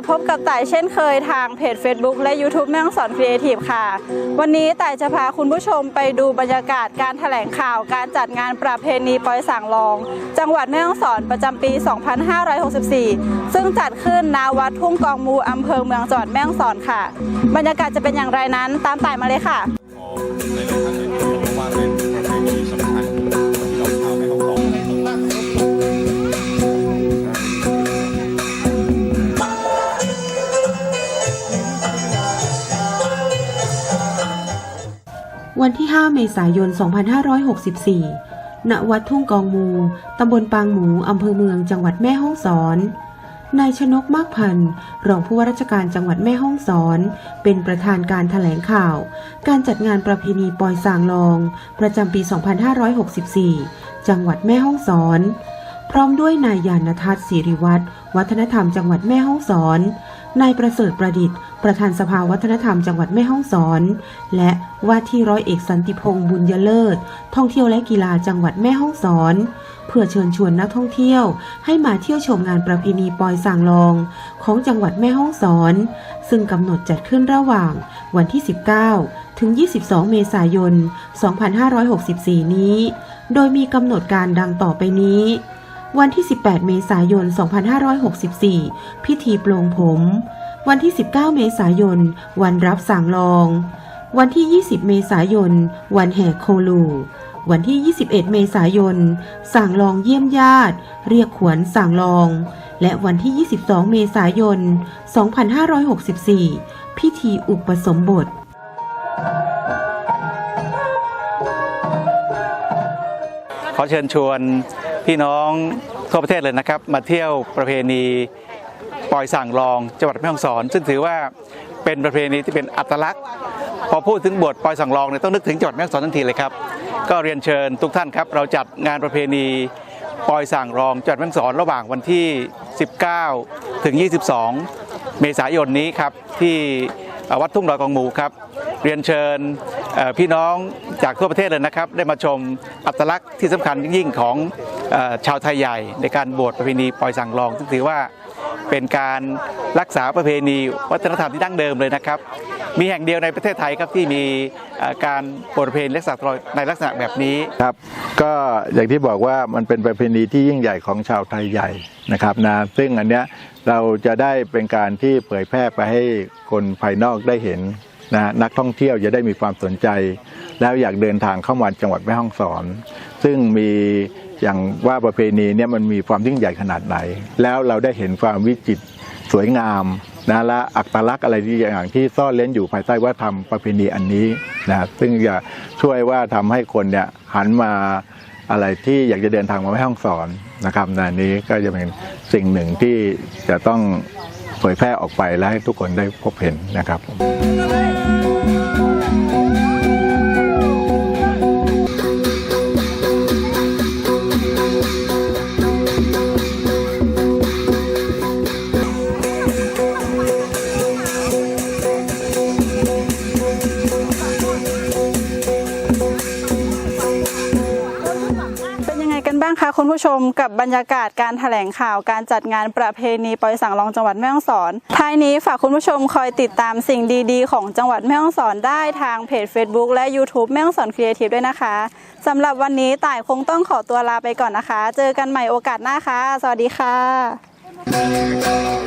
บพบกับต่ายเช่นเคยทางเพจ Facebook และ YouTube แม่ฮ่องสอนครีเอทีฟค่ะ วันนี้ต่ายจะพาคุณผู้ชมไปดูบรรยากาศการแถลงข่าวการจัดงานประเพณีปอยสั่งลอง จังหวัดแม่ฮ่องสอนประจำปี 2564 ซึ่งจัดขึ้นณวัดทุ่งกองมูอำเภอเมืองจังหวัดแม่ฮ่องสอนค่ะ บรรยากาศจะเป็นอย่างไรนั้นตามต่ายมาเลยค่ะ วันที่ 5 เมษายน 2564 ณ วัดทุ่งกองมู ตำบลปางหมู อำเภอเมือง จังหวัดแม่ฮ่องสอน นายชนกมากพันธ์ รองผู้ว่าราชการจังหวัดแม่ฮ่องสอน เป็นประธานการแถลงข่าว การจัดงานประเพณีปอยสางลอง ประจำปี 2564 จังหวัดแม่ฮ่องสอน พร้อมด้วยนายยานทัศน์สิริวัฒน์วัฒนธรรมจังหวัดแม่ฮ่องสอน นายประเสริฐประดิษฐ์ ประธานสภาวัฒนธรรมจังหวัดแม่ฮ่องสอน และว่าที่ร้อยเอกสันติพงษ์บุญยเลิศ ท่องเที่ยวและกีฬาจังหวัดแม่ฮ่องสอน เพื่อเชิญชวนนักท่องเที่ยว ให้มาเที่ยวชมงานประเพณีปอยสางลอง ของจังหวัดแม่ฮ่องสอน ซึ่งกำหนดจัดขึ้นระหว่าง วันที่ 19 ถึง 22 เมษายน 2564 นี้ โดยมีกำหนดการดังต่อไปนี้ วันที่ 18 เมษายน 2564 พิธีปลงผม วันที่ 19 เมษายน วันรับสั่งลอง วันที่ 20 เมษายน วันแห่โคลู วันที่ 21 เมษายนสั่งลองเยี่ยมญาติ เรียกขวัญสั่งลอง และวันที่ 22 เมษายน 2564 พิธีอุปสมบทขอเชิญชวน พี่น้องทั่วประเทศเลยนะครับ มาเที่ยวประเพณีปล่อยสั่งลองจังหวัดแม่ฮ่องสอน ซึ่งถือว่าเป็นประเพณีที่เป็นอัตลักษณ์ พอพูดถึงบทปล่อยสั่งลองเนี่ยต้องนึกถึงจังหวัดแม่ฮ่องสอนทันทีเลยครับ ก็เรียนเชิญทุกท่านครับ เราจัดงานประเพณีปล่อยสั่งรองจังหวัดแม่ฮ่องสอนระหว่างวันที่ 19 ถึง 22 เมษายนนี้ครับที่วัดทุ่งดอยกองหมูครับ เรียนเชิญ พี่น้องจากทั่วประเทศเลยนะครับ ได้มาชมอัตลักษณ์ที่สำคัญยิ่งของอชาวไทยใหญ่ในการบวชประเพณีปล่อยสั่งลองซึ่งถือว่าเป็นการรักษาประเพณีวัฒนธรรมที่ดั้งเดิมเลยนะครับ มีแห่งเดียวในประเทศไทยครับที่มีการบวชประเพณีลักษณะในลักษณะแบบนี้ครับ ก็อย่างที่บอกว่ามันเป็นประเพณีที่ยิ่งใหญ่ของชาวไทยใหญ่นะครับนะซึ่งอันเนี้ยเราจะได้เป็นการที่เผยแพร่ไปให้คนภายนอกได้เห็น นะนักท่องเที่ยวจะได้มีความสนใจ แล้วอยากเดินทางเข้ามาจังหวัดแม่ฮ่องสอน ซึ่งมีอย่างว่าประเพณีเนี่ยมันมีความยิ่งใหญ่ขนาดไหน แล้วเราได้เห็นความวิจิตรสวยงามนะและอัตลักษณ์อะไรที่อย่างที่ซ่อนเล้นอยู่ภายใต้วัฒนธรรมประเพณีอันนี้นะครับซึ่งจะช่วยว่าทำให้คนเนี่ยหันมาอะไรที่อยากจะเดินทางมาแม่ห้องสอนนะครับนะอันนี้ก็จะเป็นสิ่งหนึ่งที่จะต้องเผยแพร่ออกไปและให้ทุกคนได้พบเห็นนะครับางคะคุณผู้ชมกับบรรยากาศการแถลงข่าวการจัดงานประเพณีปอยสั่งรองจังหวัดแม่ฮ่องสอนท้ายนี้ฝากคุณผู้ชมคอยติดตามสิ่งดีๆ ของจังหวัดแม่ฮ่องสอนได้ทางเพจ Facebook และ YouTube แม่ฮ่องสอนครีเอทีฟด้วยนะคะสำหรับวันนี้ต่ายคงต้องขอตัวลาไปก่อนนะคะ เจอกันใหม่โอกาสหน้าค่ะ สวัสดีค่ะ